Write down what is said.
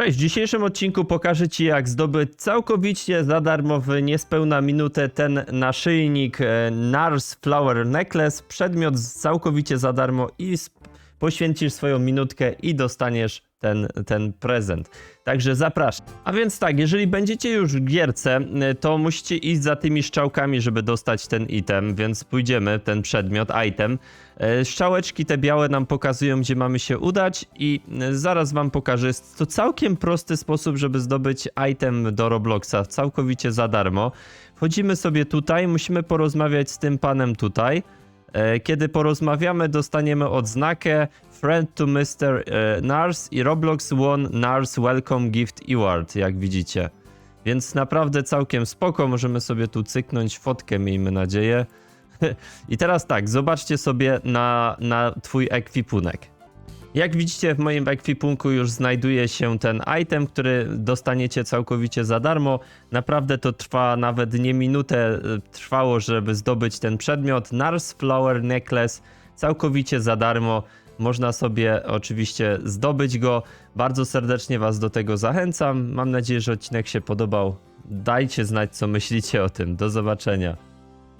Cześć, w dzisiejszym odcinku pokażę Ci jak zdobyć całkowicie za darmo w niespełna minutę ten naszyjnik e, Nars Flower Necklace, przedmiot z- całkowicie za darmo i sp- poświęcisz swoją minutkę i dostaniesz ten, ten prezent. Także zapraszam. A więc tak, jeżeli będziecie już w gierce, to musicie iść za tymi szczałkami, żeby dostać ten item, więc pójdziemy, ten przedmiot, item. E, Strzałeczki te białe nam pokazują, gdzie mamy się udać i e, zaraz wam pokażę. Jest to całkiem prosty sposób, żeby zdobyć item do Robloxa całkowicie za darmo. Wchodzimy sobie tutaj, musimy porozmawiać z tym panem tutaj. E, Kiedy porozmawiamy, dostaniemy odznakę Friend to Mr. e, Nars i Roblox One Nars Welcome Gift Award, jak widzicie. Więc naprawdę całkiem spoko, możemy sobie tu cyknąć fotkę, miejmy nadzieję. I teraz tak, zobaczcie sobie na, na twój ekwipunek. Jak widzicie, w moim ekwipunku już znajduje się ten item, który dostaniecie całkowicie za darmo. Naprawdę to trwa nawet nie minutę y, trwało, żeby zdobyć ten przedmiot. Nars Flower Necklace całkowicie za darmo. Można sobie oczywiście zdobyć go. Bardzo serdecznie Was do tego zachęcam. Mam nadzieję, że odcinek się podobał. Dajcie znać, co myślicie o tym. Do zobaczenia.